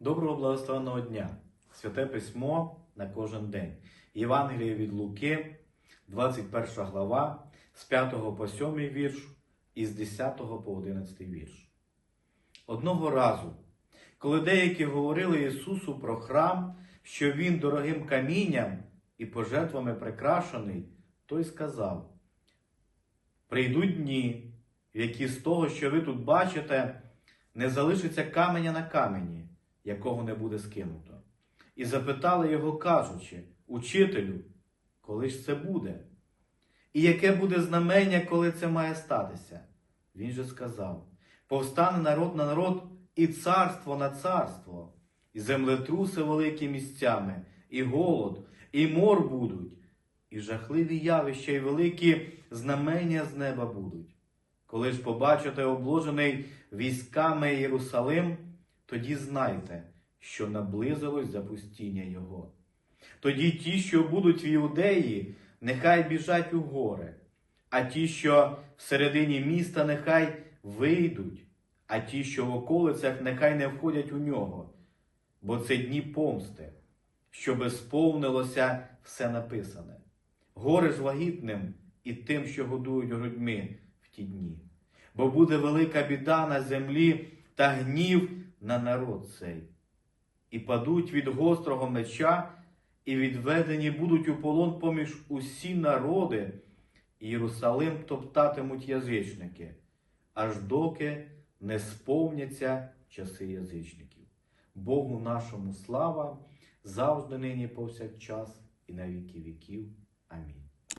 Доброго благословенного дня! Святе письмо на кожен день. Євангеліє від Луки, 21 глава, з 5 по 7 вірш і з 10 по 11 вірш. Одного разу, коли деякі говорили Ісусу про храм, що Він дорогим камінням і пожертвами прикрашений, той сказав: Прийдуть дні, в які з того, що ви тут бачите, не залишиться каменя на камені, якого не буде скинуто. І запитали його, кажучи, Учителю, коли ж це буде? І яке буде знамення, коли це має статися? Він же сказав: повстане народ на народ і царство на царство, і землетруси великі місцями, і голод, і мор будуть, і жахливі явища, і великі знамення з неба будуть. Коли ж побачите обложений військами Єрусалим, тоді знайте, що наблизилось запустіння його. Тоді ті, що будуть в Іудеї, нехай біжать у гори, а ті, що всередині міста, нехай вийдуть, а ті, що в околицях, нехай не входять у нього, бо це дні помсти, щоби сповнилося все написане. Горе ж вагітним і тим, що годують грудьми в ті дні. Бо буде велика біда на землі та гнів на народ цей. І падуть від гострого меча, і відведені будуть у полон поміж усі народи, і Єрусалим топтатимуть язичники, аж доки не сповняться часи язичників. Богу нашому слава завжди нині повсякчас і на віки віків. Амінь.